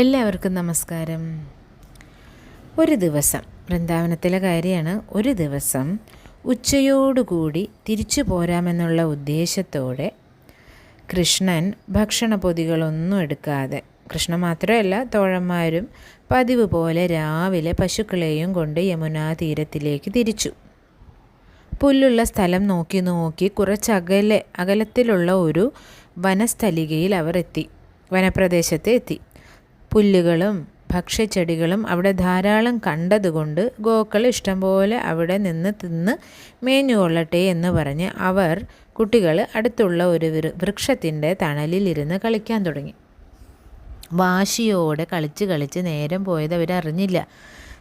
എല്ലാവർക്കും നമസ്കാരം. ഒരു ദിവസം വൃന്ദാവനത്തിലെ കാര്യമാണ് ഒരു ദിവസം ഉച്ചയോടുകൂടി തിരിച്ചു പോരാമെന്നുള്ള ഉദ്ദേശത്തോടെ കൃഷ്ണൻ ഭക്ഷണപൊതികളൊന്നും എടുക്കാതെ കൃഷ്ണൻ മാത്രമല്ല തോഴന്മാരും പതിവ് പോലെ രാവിലെ പശുക്കളെയും കൊണ്ട് യമുനാ തീരത്തിലേക്ക് തിരിച്ചു. പുല്ലുള്ള സ്ഥലം നോക്കി നോക്കി കുറച്ചകലെ അകലത്തിലുള്ള ഒരു വനസ്ഥലികയിൽ അവർ എത്തി വനപ്രദേശത്ത് എത്തി. പുല്ലുകളും ഭക്ഷ്യച്ചെടികളും അവിടെ ധാരാളം കണ്ടതുകൊണ്ട് ഗോക്കൾ ഇഷ്ടംപോലെ അവിടെ നിന്ന് തിന്ന് മേഞ്ഞുകൊള്ളട്ടെ എന്ന് പറഞ്ഞ് അവർ കുട്ടികൾ അടുത്തുള്ള ഒരു വൃക്ഷത്തിന്റെ തണലിലിരുന്ന് കളിക്കാൻ തുടങ്ങി. വാശിയോടെ കളിച്ച് കളിച്ച് നേരം പോയത് അവരറിഞ്ഞില്ല.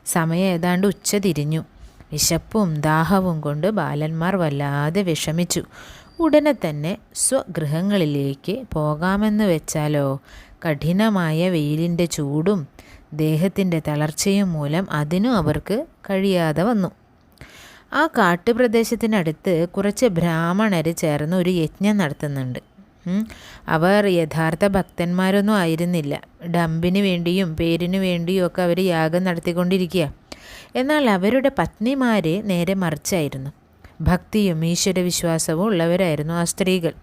സമയം ഏതാണ്ട് ഉച്ച തിരിഞ്ഞു. വിശപ്പും ദാഹവും കൊണ്ട് ബാലന്മാർ വല്ലാതെ വിഷമിച്ചു. ഉടനെ തന്നെ സ്വഗൃഹങ്ങളിലേക്ക് പോകാമെന്ന് വെച്ചാലോ? കഠിനമായ വെയിലിന്റെ ചൂടും ദേഹത്തിന്റെ തളർച്ചയും മൂലം അതിനും അവർക്ക് കഴിയാതെ വന്നു. ആ കാട്ടുപ്രദേശത്തിനടുത്ത് കുറച്ച് ബ്രാഹ്മണർ ചേർന്ന് ഒരു യജ്ഞം നടത്തുന്നുണ്ട്. അവർ യഥാർത്ഥ ഭക്തന്മാരൊന്നും ആയിരുന്നില്ല. ഡമ്പിന് വേണ്ടിയും പേരിന് വേണ്ടിയും ഒക്കെ അവർ യാഗം നടത്തിക്കൊണ്ടിരിക്കുക. എന്നാൽ അവരുടെ പത്നിമാരെ നേരെ മറിച്ചായിരുന്നു. ഭക്തിയും ഈശ്വരവിശ്വാസവും ഉള്ളവരായിരുന്നു ആ സ്ത്രീകൾ.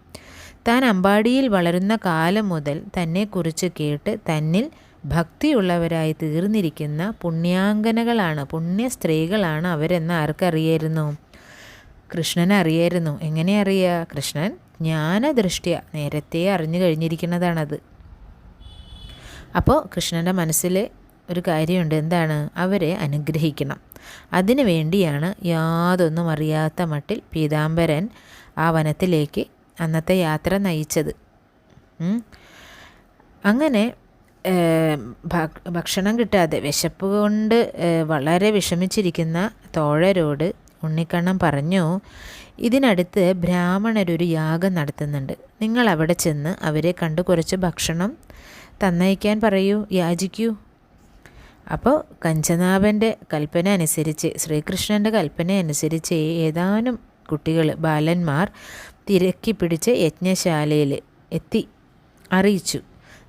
താൻ അമ്പാടിയിൽ വളരുന്ന കാലം മുതൽ തന്നെക്കുറിച്ച് കേട്ട് തന്നിൽ ഭക്തിയുള്ളവരായി തീർന്നിരിക്കുന്ന പുണ്യാങ്കനകളാണ് പുണ്യ സ്ത്രീകളാണ് അവരെന്ന് ആർക്കറിയായിരുന്നു? കൃഷ്ണൻ അറിയായിരുന്നു. എങ്ങനെ അറിയുക കൃഷ്ണൻ ജ്ഞാനദൃഷ്ടിയ നേരത്തെ അറിഞ്ഞു കഴിഞ്ഞിരിക്കുന്നതാണത്. അപ്പോൾ കൃഷ്ണന്റെ മനസ്സിൽ ഒരു കാര്യമുണ്ട്. എന്താണ്? അവരെ അനുഗ്രഹിക്കണം. അതിനു വേണ്ടിയാണ് യാതൊന്നും അറിയാത്ത മട്ടിൽ പീതാംബരൻ ആ വനത്തിലേക്ക് അന്നത്തെ യാത്ര നയിച്ചത്. അങ്ങനെ ഭക്ഷണം കിട്ടാതെ വിശപ്പ് കൊണ്ട് വളരെ വിഷമിച്ചിരിക്കുന്ന തോഴരോട് ഉണ്ണിക്കണ്ണൻ പറഞ്ഞു ഇതിനടുത്ത് ബ്രാഹ്മണരൊരു യാഗം നടത്തുന്നുണ്ട്. നിങ്ങൾ അവിടെ ചെന്ന് അവരെ കണ്ട് കുറച്ച് ഭക്ഷണം തന്നയക്കാൻ പറയൂ യാചിക്കൂ. അപ്പോൾ കഞ്ചനാഭന്റെ കൽപ്പന അനുസരിച്ച് ശ്രീകൃഷ്ണന്റെ കൽപ്പന അനുസരിച്ച് ഏതാനും കുട്ടികൾ ബാലന്മാർ തിരക്കി പിടിച്ച് യജ്ഞശാലയിൽ എത്തി. അറിയിച്ചു.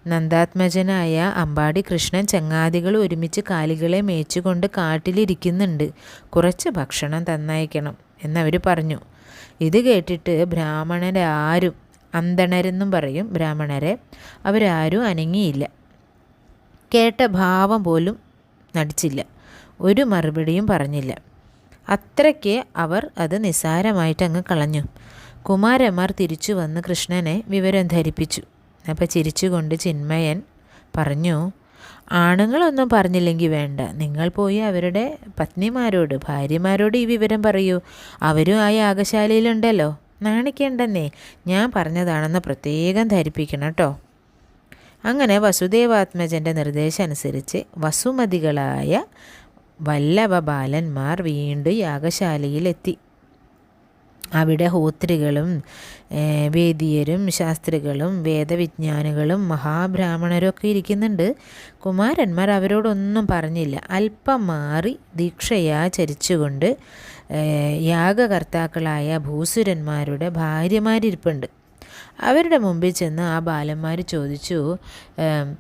നന്ദാത്മജനായ അമ്പാടി കൃഷ്ണൻ ചങ്ങാതികൾ ഒരുമിച്ച് കാലികളെ മേച്ചുകൊണ്ട് കാട്ടിലിരിക്കുന്നുണ്ട്. കുറച്ച് ഭക്ഷണം തന്നയക്കണം എന്നവർ പറഞ്ഞു. ഇത് കേട്ടിട്ട് ബ്രാഹ്മണരാരും അന്തണരെന്നും പറയും ബ്രാഹ്മണരെ. അവരാരും അനങ്ങിയില്ല. കേട്ട ഭാവം പോലും നടിച്ചില്ല. ഒരു മറുപടിയും പറഞ്ഞില്ല. അത്രയ്ക്ക് അവർ അത് നിസ്സാരമായിട്ട് അങ്ങ് കളഞ്ഞു. കുമാരന്മാർ തിരിച്ചു വന്ന് കൃഷ്ണനെ വിവരം ധരിപ്പിച്ചു. അപ്പോൾ ചിരിച്ചുകൊണ്ട് ചിന്മയൻ പറഞ്ഞു ആണുങ്ങളൊന്നും പറഞ്ഞില്ലെങ്കിൽ വേണ്ട. നിങ്ങൾ പോയി അവരുടെ പത്നിമാരോട് ഭാര്യമാരോട് ഈ വിവരം പറയൂ. അവരും ആ യാഗശാലയിലുണ്ടല്ലോ. നാണിക്കേണ്ടെന്നേ. ഞാൻ പറഞ്ഞതാണെന്ന് പ്രത്യേകം ധരിപ്പിക്കണം കേട്ടോ അങ്ങനെ വസുദേവാത്മജന്റെ നിർദ്ദേശം അനുസരിച്ച് വസുമതികളായ വല്ലഭ ബാലന്മാർ വീണ്ടും യാഗശാലയിലെത്തി. അവിടെ ഹോത്രികളും വേദിയരും ശാസ്ത്രികളും വേദവിജ്ഞാനികളും മഹാബ്രാഹ്മണരും ഒക്കെ ഇരിക്കുന്നുണ്ട്. കുമാരന്മാർ അവരോടൊന്നും പറഞ്ഞില്ല. അല്പം മാറി ദീക്ഷയാചരിച്ചുകൊണ്ട് യാഗകർത്താക്കളായ ഭൂസുരന്മാരുടെ ഭാര്യമാരിപ്പുണ്ട് അവരുടെ മുമ്പിൽ ചെന്ന് ആ ബാലന്മാർ ചോദിച്ചു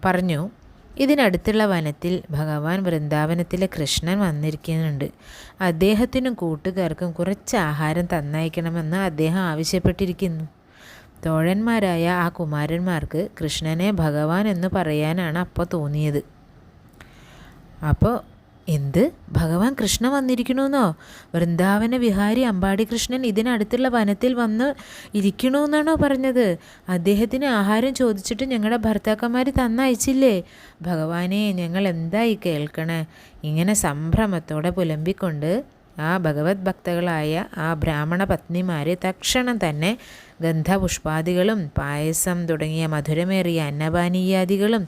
പറഞ്ഞു ഇതിനടുത്തുള്ള വനത്തിൽ ഭഗവാൻ വൃന്ദാവനത്തിലെ കൃഷ്ണൻ വന്നിരിക്കുന്നുണ്ട്. അദ്ദേഹത്തിനും കൂട്ടുകാർക്കും കുറച്ച് ആഹാരം തന്നയക്കണമെന്ന് അദ്ദേഹം ആവശ്യപ്പെട്ടിരിക്കുന്നു. തോഴന്മാരായ ആ കുമാരന്മാർക്ക് കൃഷ്ണനെ ഭഗവാൻ എന്ന് പറയാനാണ് അപ്പോൾ തോന്നിയത്. അപ്പോൾ എന്ത്? ഭഗവാൻ കൃഷ്ണ വന്നിരിക്കണമെന്നോ വൃന്ദാവന വിഹാരി അമ്പാടി കൃഷ്ണൻ ഇതിനടുത്തുള്ള വനത്തിൽ വന്ന് ഇരിക്കണമെന്നാണോ പറഞ്ഞത്? അദ്ദേഹത്തിന് ആഹാരം ചോദിച്ചിട്ട് ഞങ്ങളുടെ ഭർത്താക്കന്മാർ തന്നയച്ചില്ലേ? ഭഗവാനെ ഞങ്ങൾ എന്തായി കേൾക്കണേ? ഇങ്ങനെ സംഭ്രമത്തോടെ പുലമ്പിക്കൊണ്ട് ആ ഭഗവത് ഭക്തകളായ ആ ബ്രാഹ്മണ പത്നിമാരെ തക്ഷണം തന്നെ ഗന്ധപുഷ്പാദികളും പായസം തുടങ്ങിയ മധുരമേറിയ അന്നപാനീയാദികളും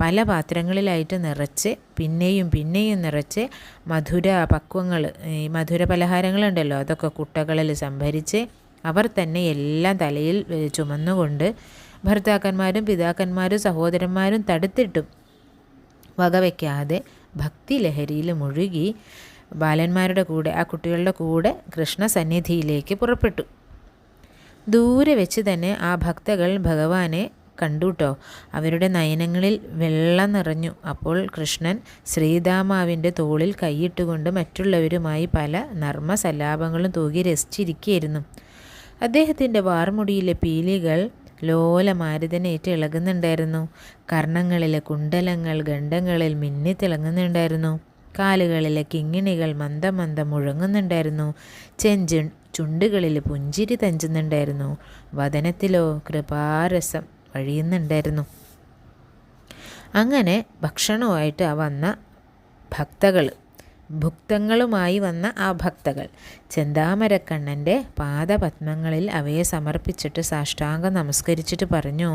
പല പാത്രങ്ങളിലായിട്ട് നിറച്ച് പിന്നെയും പിന്നെയും നിറച്ച് മധുര പക്വങ്ങൾ ഈ മധുര പലഹാരങ്ങളുണ്ടല്ലോ അതൊക്കെ കുട്ടകളിൽ സംഭരിച്ച് അവർ തന്നെ എല്ലാം തലയിൽ ചുമന്നുകൊണ്ട് ഭർത്താക്കന്മാരും പിതാക്കന്മാരും സഹോദരന്മാരും തടുത്തിട്ടും വകവയ്ക്കാതെ ഭക്തി ലഹരിയിൽ മുഴുകി ബാലന്മാരുടെ കൂടെ ആ കുട്ടികളുടെ കൂടെ കൃഷ്ണസന്നിധിയിലേക്ക് പുറപ്പെട്ടു. ദൂരെ വെച്ച് തന്നെ ആ ഭക്തകൾ ഭഗവാനെ കണ്ടുട്ടോ. അവരുടെ നയനങ്ങളിൽ വെള്ളം നിറഞ്ഞു. അപ്പോൾ കൃഷ്ണൻ ശ്രീദാമാവിന്റെ തോളിൽ കൈയിട്ടുകൊണ്ട് മറ്റുള്ളവരുമായി പല നർമ്മ സല്ലാപങ്ങളും തൂകി രസിച്ചിരിക്കുകയായിരുന്നു അദ്ദേഹത്തിന്റെ വാർമുടിയിലെ പീലികൾ ലോലമാരുതനേറ്റ് ഇളകുന്നുണ്ടായിരുന്നു. കർണങ്ങളിലെ കുണ്ടലങ്ങൾ ഗണ്ഡങ്ങളിൽ മിന്നിത്തിളങ്ങുന്നുണ്ടായിരുന്നു. കാലുകളിലെ കിങ്ങിണികൾ മന്ദം മന്ദം മുഴങ്ങുന്നുണ്ടായിരുന്നു. ചെഞ്ചു ചുണ്ടുകളിൽ പുഞ്ചിരി തഞ്ചുന്നുണ്ടായിരുന്നു. വതനത്തിലോ കൃപാരസം വഴിയുന്നുണ്ടായിരുന്നു. അങ്ങനെ ഭക്ഷണവുമായിട്ട് ആ വന്ന ഭക്തകൾ ഭുക്തങ്ങളുമായി വന്ന ആ ഭക്തകൾ ചെന്താമരക്കണ്ണന്റെ പാദപത്മങ്ങളിൽ അവയെ സമർപ്പിച്ചിട്ട് സാഷ്ടാംഗം നമസ്കരിച്ചിട്ട് പറഞ്ഞു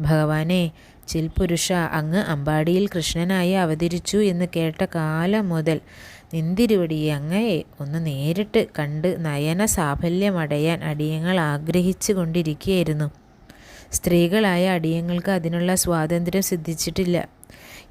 ഭഗവാനെ ചിൽപുരുഷ അങ്ങ് അമ്പാടിയിൽ കൃഷ്ണനായി അവതരിച്ചു എന്ന് കേട്ട കാലം മുതൽ നിന്തിരുവടിയെ അങ്ങയെ ഒന്ന് നേരിട്ട് കണ്ട് നയന സാഫല്യമടയാൻ അടിയങ്ങൾ ആഗ്രഹിച്ചു കൊണ്ടിരിക്കുകയായിരുന്നു സ്ത്രീകളായ അടിയങ്ങൾക്ക് അതിനുള്ള സ്വാതന്ത്ര്യം സിദ്ധിച്ചിട്ടില്ല.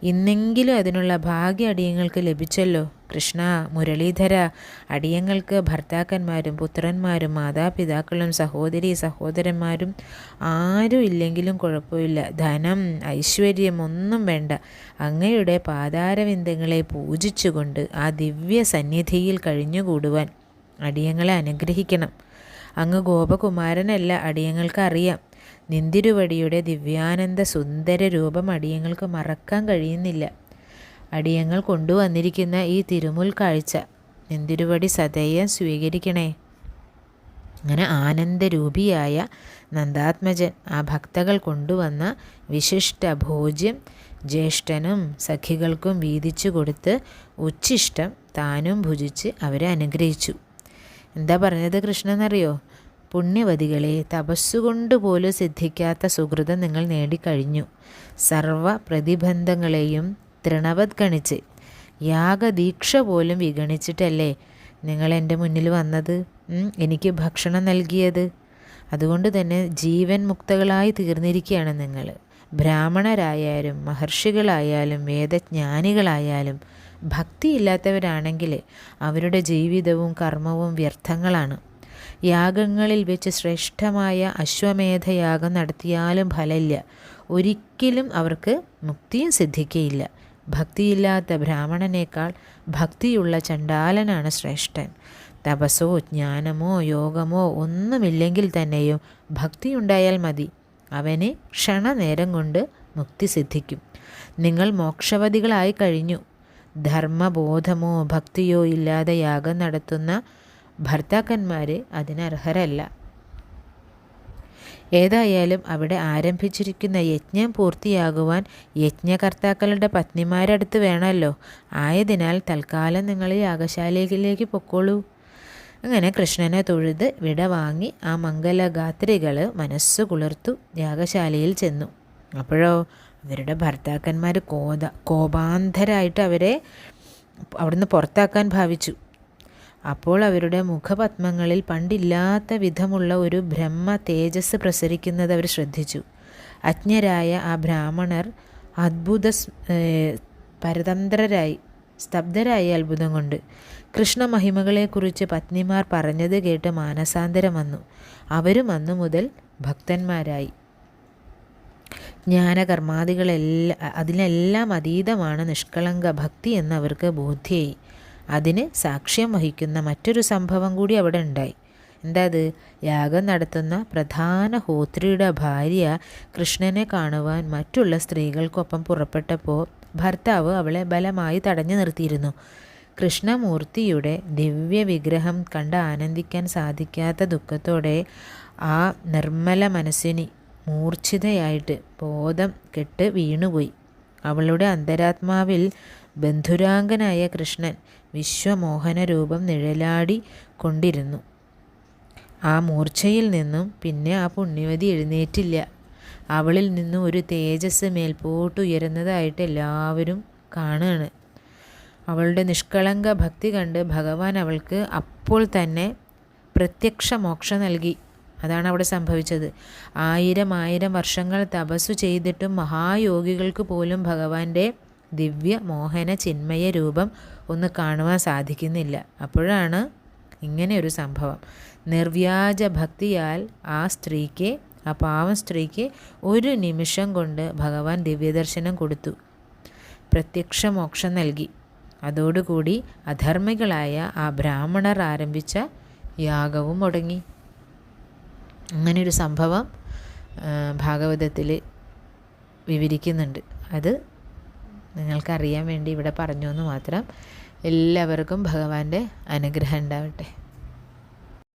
ഇന്നെങ്കിലും അതിനുള്ള ഭാഗ്യ അടിയങ്ങൾക്ക് ലഭിച്ചല്ലോ. കൃഷ്ണ മുരളീധര അടിയങ്ങൾക്ക് ഭർത്താക്കന്മാരും പുത്രന്മാരും മാതാപിതാക്കളും സഹോദരി സഹോദരന്മാരും ആരും ഇല്ലെങ്കിലും കുഴപ്പമില്ല. ധനം ഐശ്വര്യം ഒന്നും വേണ്ട. അങ്ങയുടെ പാതാരവിന്ദങ്ങളെ പൂജിച്ചുകൊണ്ട് ആ ദിവ്യ സന്നിധിയിൽ കഴിഞ്ഞുകൂടുവാൻ അടിയങ്ങളെ അനുഗ്രഹിക്കണം. അങ്ങ് ഗോപകുമാരനല്ല അടിയങ്ങൾക്ക് അറിയാം. നിന്തിരുവടിയുടെ ദിവ്യാനന്ദ സുന്ദര രൂപം അടിയങ്ങൾക്ക് മറക്കാൻ കഴിയുന്നില്ല. അടിയങ്ങൾ കൊണ്ടുവന്നിരിക്കുന്ന ഈ തിരുമുൽ കാഴ്ച നിന്തിരുവടി സദയം സ്വീകരിക്കണേ? അങ്ങനെ ആനന്ദരൂപിയായ നന്ദാത്മജൻ ആ ഭക്തകൾ കൊണ്ടുവന്ന വിശിഷ്ട ഭോജ്യം ജ്യേഷ്ഠനും സഖികൾക്കും വീതിച്ചു കൊടുത്ത് ഉച്ഛിഷ്ടം താനും ഭുജിച്ച് അവരെ അനുഗ്രഹിച്ചു. എന്താ പറഞ്ഞത് കൃഷ്ണനറിയോ? പുണ്യവതികളെ തപസ്സുകൊണ്ട് പോലും സിദ്ധിക്കാത്ത സുഹൃതം നിങ്ങൾ നേടിക്കഴിഞ്ഞു. സർവ പ്രതിബന്ധങ്ങളെയും തൃണവത്ഗണിച്ച് യാഗദീക്ഷ പോലും വിഗണിച്ചിട്ടല്ലേ നിങ്ങൾ എന്റെ മുന്നിൽ വന്നത്? എനിക്ക് ഭക്ഷണം നൽകിയത്. അതുകൊണ്ട് തന്നെ ജീവൻ മുക്തകളായി തീർന്നിരിക്കുകയാണ് നിങ്ങൾ. ബ്രാഹ്മണരായാലും മഹർഷികളായാലും വേദജ്ഞാനികളായാലും ഭക്തിയില്ലാത്തവരാണെങ്കിൽ അവരുടെ ജീവിതവും കർമ്മവും വ്യർത്ഥങ്ങളാണ്. യാഗങ്ങളിൽ വെച്ച് ശ്രേഷ്ഠമായ അശ്വമേധയാഗം നടത്തിയാലും ഫലമില്ല. ഒരിക്കലും അവർക്ക് മുക്തിയും സിദ്ധിക്കയില്ല. ഭക്തിയില്ലാത്ത ബ്രാഹ്മണനേക്കാൾ ഭക്തിയുള്ള ചണ്ടാലനാണ് ശ്രേഷ്ഠൻ. തപസ്സോ ജ്ഞാനമോ യോഗമോ ഒന്നുമില്ലെങ്കിൽ തന്നെയും ഭക്തിയുണ്ടായാൽ മതി. അവന് ക്ഷണനേരം കൊണ്ട് മുക്തി സിദ്ധിക്കും. നിങ്ങൾ മോക്ഷവതികളായി കഴിഞ്ഞു. ധർമ്മബോധമോ ഭക്തിയോ ഇല്ലാതെ യാഗം നടത്തുന്ന ഭർത്താക്കന്മാർ അതിനർഹരല്ല. ഏതായാലും അവിടെ ആരംഭിച്ചിരിക്കുന്ന യജ്ഞം പൂർത്തിയാകുവാൻ യജ്ഞകർത്താക്കളുടെ പത്നിമാരടുത്ത് വേണമല്ലോ. ആയതിനാൽ തൽക്കാലം നിങ്ങൾ യാഗശാലയിലേക്ക് പൊക്കോളൂ. അങ്ങനെ കൃഷ്ണനെ തൊഴുത് വിട വാങ്ങി ആ മംഗലഗാത്രികൾ മനസ്സ് കുളിർത്തു യാഗശാലയിൽ ചെന്നു. അപ്പോഴോ അവരുടെ ഭർത്താക്കന്മാർ കോത കോപാന്തരായിട്ട് അവരെ അവിടുന്ന് പുറത്താക്കാൻ ഭാവിച്ചു. അപ്പോൾ അവരുടെ മുഖപത്മങ്ങളിൽ പണ്ടില്ലാത്ത വിധമുള്ള ഒരു ബ്രഹ്മ തേജസ് പ്രസരിക്കുന്നത് അവർ ശ്രദ്ധിച്ചു. അജ്ഞരായ ആ ബ്രാഹ്മണർ അത്ഭുത പരതന്ത്രരായി സ്തബ്ധരായി അത്ഭുതം കൊണ്ട്. കൃഷ്ണമഹിമകളെക്കുറിച്ച് പത്നിമാർ പറഞ്ഞത് കേട്ട് മാനസാന്തരം വന്നു. അവരും അന്നു മുതൽ ഭക്തന്മാരായി. ജ്ഞാനകർമാദികളെല്ലാം അതിനെല്ലാം അതീതമാണ് നിഷ്കളങ്ക ഭക്തി എന്നവർക്ക് ബോധ്യമായി അതിന് സാക്ഷ്യം വഹിക്കുന്ന മറ്റൊരു സംഭവം കൂടി അവിടെ ഉണ്ടായി. എന്താ അത് യാഗം നടത്തുന്ന പ്രധാന ഹോത്രിയുടെ ഭാര്യ കൃഷ്ണനെ കാണുവാൻ മറ്റുള്ള സ്ത്രീകൾക്കൊപ്പം പുറപ്പെട്ടപ്പോൾ ഭർത്താവ് അവളെ ബലമായി തടഞ്ഞു നിർത്തിയിരുന്നു. കൃഷ്ണമൂർത്തിയുടെ ദിവ്യ വിഗ്രഹം കണ്ട് ആനന്ദിക്കാൻ സാധിക്കാത്ത ദുഃഖത്തോടെ ആ നിർമ്മല മനസ്സിന് മൂർച്ഛിതയായിട്ട് ബോധം കെട്ട് വീണുപോയി. അവളുടെ അന്തരാത്മാവിൽ ബന്ധുരാങ്കനായ കൃഷ്ണൻ വിശ്വമോഹന രൂപം നിഴലാടി കൊണ്ടിരുന്നു. ആ മൂർച്ചയിൽ നിന്നും പിന്നെ ആ പുണ്യവതി എഴുന്നേറ്റില്ല. അവളിൽ നിന്നും ഒരു തേജസ് മേൽപോട്ടുയരുന്നതായിട്ട് എല്ലാവരും കാണുകയാണ് അവളുടെ നിഷ്കളങ്ക ഭക്തി കണ്ട് ഭഗവാൻ അവൾക്ക് അപ്പോൾ തന്നെ പ്രത്യക്ഷ മോക്ഷം നൽകി. അതാണ് അവിടെ സംഭവിച്ചത്. ആയിരം ആയിരം വർഷങ്ങൾ തപസ്സു ചെയ്തിട്ടും മഹായോഗികൾക്ക് പോലും ഭഗവാന്റെ ദിവ്യ മോഹന ചിന്മയ രൂപം ഒന്ന് കാണുവാൻ സാധിക്കുന്നില്ല. അപ്പോഴാണ് ഇങ്ങനെ ഒരു സംഭവം. നിർവ്യാജ ഭക്തിയാൽ ആ സ്ത്രീക്ക് ആ പാവം സ്ത്രീക്ക് ഒരു നിമിഷം കൊണ്ട് ഭഗവാൻ ദിവ്യദർശനം കൊടുത്തു. പ്രത്യക്ഷ മോക്ഷം നൽകി. അതോടുകൂടി അധർമ്മികളായ ആ ബ്രാഹ്മണർ ആരംഭിച്ച യാഗവും മുടങ്ങി. അങ്ങനെയൊരു സംഭവം ഭാഗവതത്തിൽ വിവരിക്കുന്നുണ്ട്. അത് നിങ്ങൾക്കറിയാൻ വേണ്ടി ഇവിടെ പറഞ്ഞു എന്ന് മാത്രം എല്ലാവർക്കും ഭഗവാന്റെ അനുഗ്രഹം ഉണ്ടാവട്ടെ.